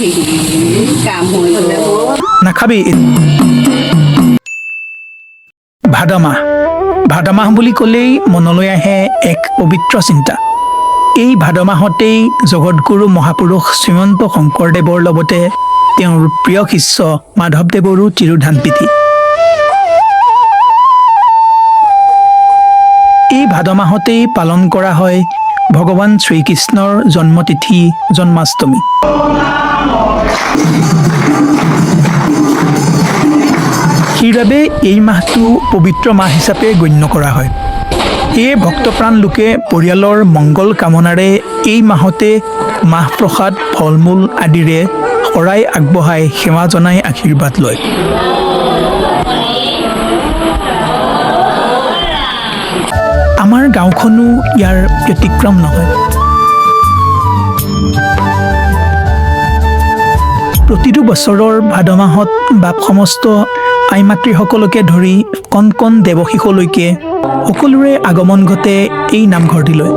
কাম হৈ গ'লে নাখাবি। ভাদ মাহ ভাদ মাহ বুলি ক'লেই মনলৈ আহে এক পবিত্ৰ চিন্তা। এই ভাদ মাহতেই জগতগুৰু মহাপুৰুষ শ্ৰীমন্ত শংকৰদেৱৰ লগতে তেওঁৰ প্ৰিয় শিষ্য মাধৱদেৱৰো তিৰোধান পিঠি এই ভাদ মাহতেই পালন কৰা হয় ভগৱান শ্ৰীকৃষ্ণৰ জন্মতিথি জন্মাষ্টমী। সেইবাবে এই মাহটো পবিত্ৰ মাহ হিচাপে গণ্য কৰা হয়। সেয়ে ভক্তপ্ৰাণ লোকে পৰিয়ালৰ মংগল কামনাৰে এই মাহতে মাহ প্ৰসাদ ফল মূল আদিৰে শৰাই আগবঢ়াই সেৱা জনাই আশীৰ্বাদ লয়। গাঁওখনো ইয়াৰ ব্যতিক্ৰম নহয়। প্ৰতিটো বছৰৰ ভাদ মাহত বাপ সমস্ত আই মাতৃসকলকে ধৰি কণ কণ দেৱশিশুলৈকে সকলোৰে আগমন ঘটে এই নামঘৰটিলৈ।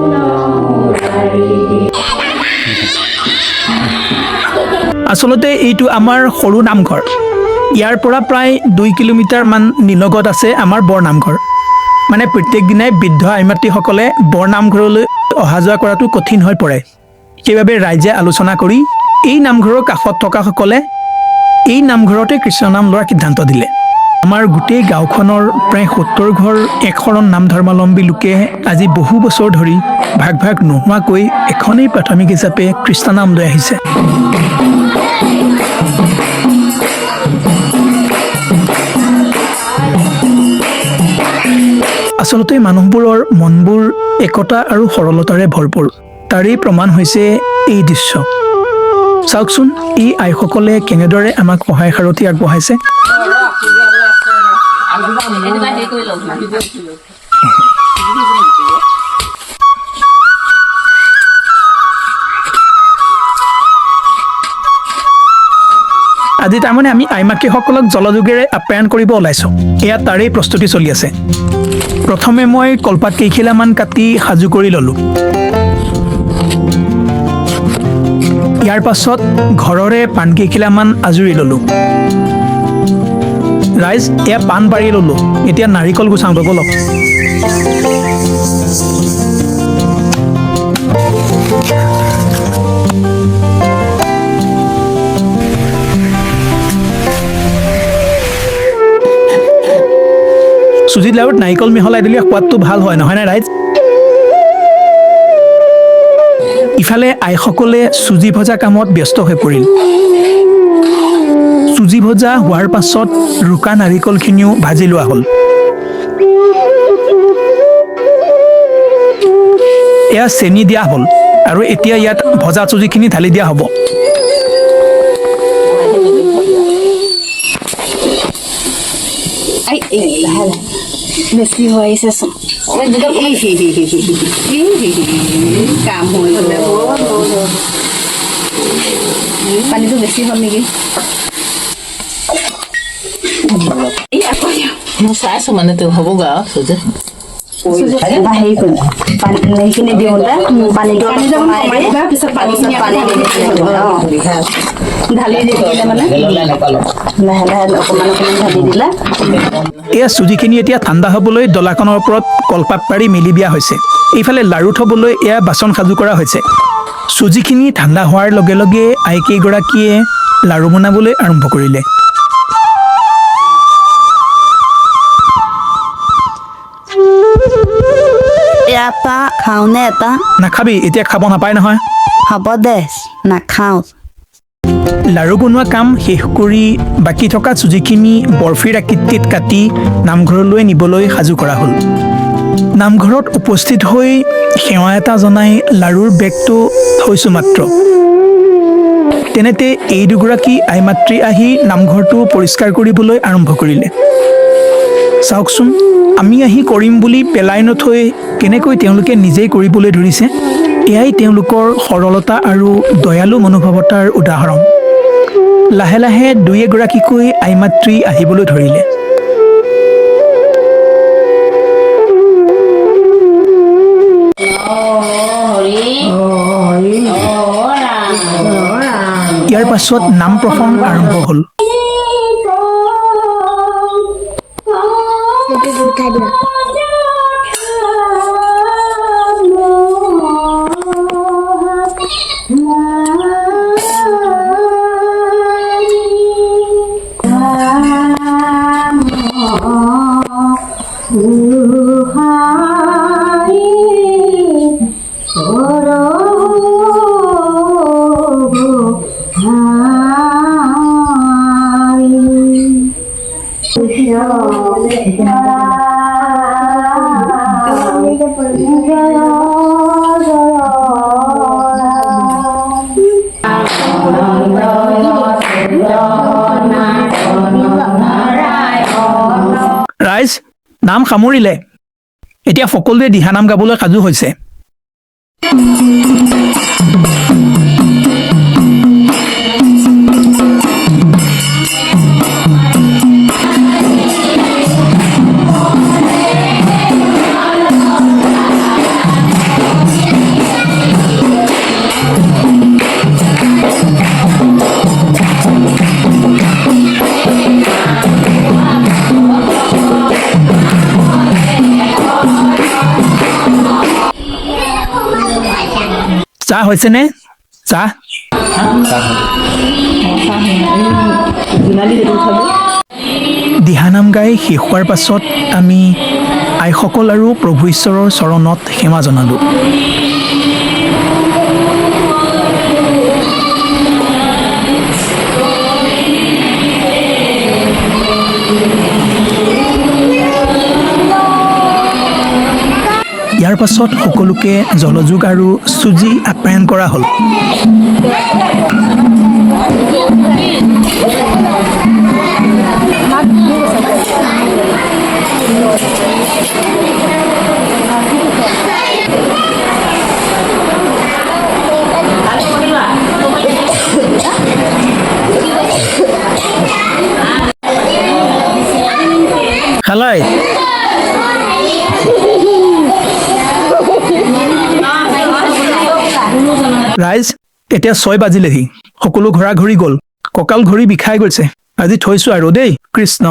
আচলতে এইটো আমাৰ সৰু নামঘৰ। ইয়াৰ পৰা প্ৰায় দুই কিলোমিটাৰমান নিলগত আছে আমাৰ বৰ নামঘৰ। মানে প্ৰত্যেক দিনাই বৃদ্ধ আই মাতৃসকলে বৰ নামঘৰলৈ অহা যোৱা কৰাটো কঠিন হৈ পৰে। সেইবাবে ৰাইজে আলোচনা কৰি এই নামঘৰৰ কাষত থকাসকলে এই নামঘৰতে কৃষ্ণনাম লোৱাৰ সিদ্ধান্ত দিলে। আমাৰ গোটেই গাঁওখনৰ প্ৰায় সত্তৰ ঘৰ একশৰণ নাম ধৰ্মাৱলম্বী লোকে আজি বহু বছৰ ধৰি ভাগ ভাগ নোহোৱাকৈ এখনেই প্ৰাথমিক হিচাপে কৃষ্ণনাম লৈ আহিছে। আচলতে মানুহবোৰৰ মনবোৰ একতা আৰু সৰলতাৰে ভৰপূৰ। তাৰেই প্ৰমাণ হৈছে এই দৃশ্য। চাওকচোন, এই আইসকলে কেনেদৰে আমাক সহায় সাৰথি আগবঢ়াইছে? আজি তাৰমানে আমি আই মাতৃসকলক জলযোগেৰে আপ্যায়ন কৰিব ওলাইছোঁ। এয়া তাৰেই প্ৰস্তুতি চলি আছে। প্ৰথমে মই কলপাত কেইখিলামান কাটি সাজু কৰি ল'লোঁ। ইয়াৰ পাছত ঘৰৰে পাণ কেইখিলামান আজুৰি ল'লোঁ। ৰাইজ, এয়া পাণ পাৰি ল'লোঁ। এতিয়া নাৰিকল গুচাওঁগৈ ব'লক চুজিত লাড়ুত নাৰিকল মিহলাই দিলে সোৱাদটো ভাল হয় নহয়নে ৰাইজ? ইফালে আইসকলে চুজি ভজা কামত ব্যস্ত হৈ পৰিল। চুজি ভজা হোৱাৰ পাছত ৰুকা নাৰিকলখিনিও ভাজি লোৱা হ'ল। এয়া চেনি দিয়া হ'ল আৰু এতিয়া ইয়াত ভজা চুজিখিনি ঢালি দিয়া হ'ব। বেশি হয়ে শেষ কাম হৈ গ'লে পানীটো বেছি হ'ল নেকি চাইছো মানে হ'ব গা সেইখিনি দিওঁতে পানীটো। ঢালি দিলে মানে? লাহে লাহে অকণমান অকণমান ঢালি দিলে। এয়া চুজিখিনি এতিয়া ঠাণ্ডা হ'বলৈ ডলাখনৰ ওপৰত কলপাত পাৰি মেলি দিয়া হৈছে। এইফালে লাড়ু থ'বলৈ এয়া বাচন সাজু কৰা হৈছে। চুজিখিনি ঠাণ্ডা হোৱাৰ লগে লগে আইকেইগৰাকীয়ে লাড়ু বনাবলৈ আৰম্ভ কৰিলে। খাওঁনে এটা? নাখাবি এতিয়া খাব নাপায় নহয়। হ'ব দে নাখাওঁ। লাড়ু বনোৱা কাম শেষ কৰি বাকী থকা চুজিখিনি বৰফিৰ আকৃতিত কাটি নামঘৰলৈ নিবলৈ সাজু কৰা হ'ল। নামঘৰত উপস্থিত হৈ সেৱা এটা জনাই লাড়ুৰ বেগটো থৈছোঁ মাত্ৰ। তেনেতে এই দুগৰাকী আই মাতৃ আহি নামঘৰটো পৰিষ্কাৰ কৰিবলৈ আৰম্ভ কৰিলে। চাওকচোন। আমি আহি কৰিম বুলি পেলাই নথৈ কেনেকৈ তেওঁলোকে নিজেই কৰিবলৈ ধৰিছে এয়াই তেওঁলোকৰ সৰলতা আৰু দয়ালু মনোভাৱতাৰ উদাহৰণ। লাহে লাহে দুই এগৰাকীকৈ আই মাতৃ আহিবলৈ ধৰিলে। ইয়াৰ পাছত নাম প্ৰসংগ আৰম্ভ হ'ল। ৰাইজ নাম সামৰিলে। এতিয়া সকলোৱে দিহানাম গাবলৈ সাজু হৈছে। চাহ হৈছেনে? চাহ? দিহানাম গাই শেষ হোৱাৰ পাছত আমি আইসকল আৰু প্ৰভু ঈশ্বৰৰ চৰণত সেৱা জনালোঁ। ইয়াৰ পাছত সকলোকে জলযোগ আৰু চুজি আপ্যায়ন কৰা হ'ল। খালাই? ৰাইজ এতিয়া ছয় বাজিলেহি। সকলো ঘৰা ঘৰি গ'ল। কঁকাল ঘড়ী বিষাই গৈছে। আজি থৈছো আৰু দেই। কৃষ্ণ।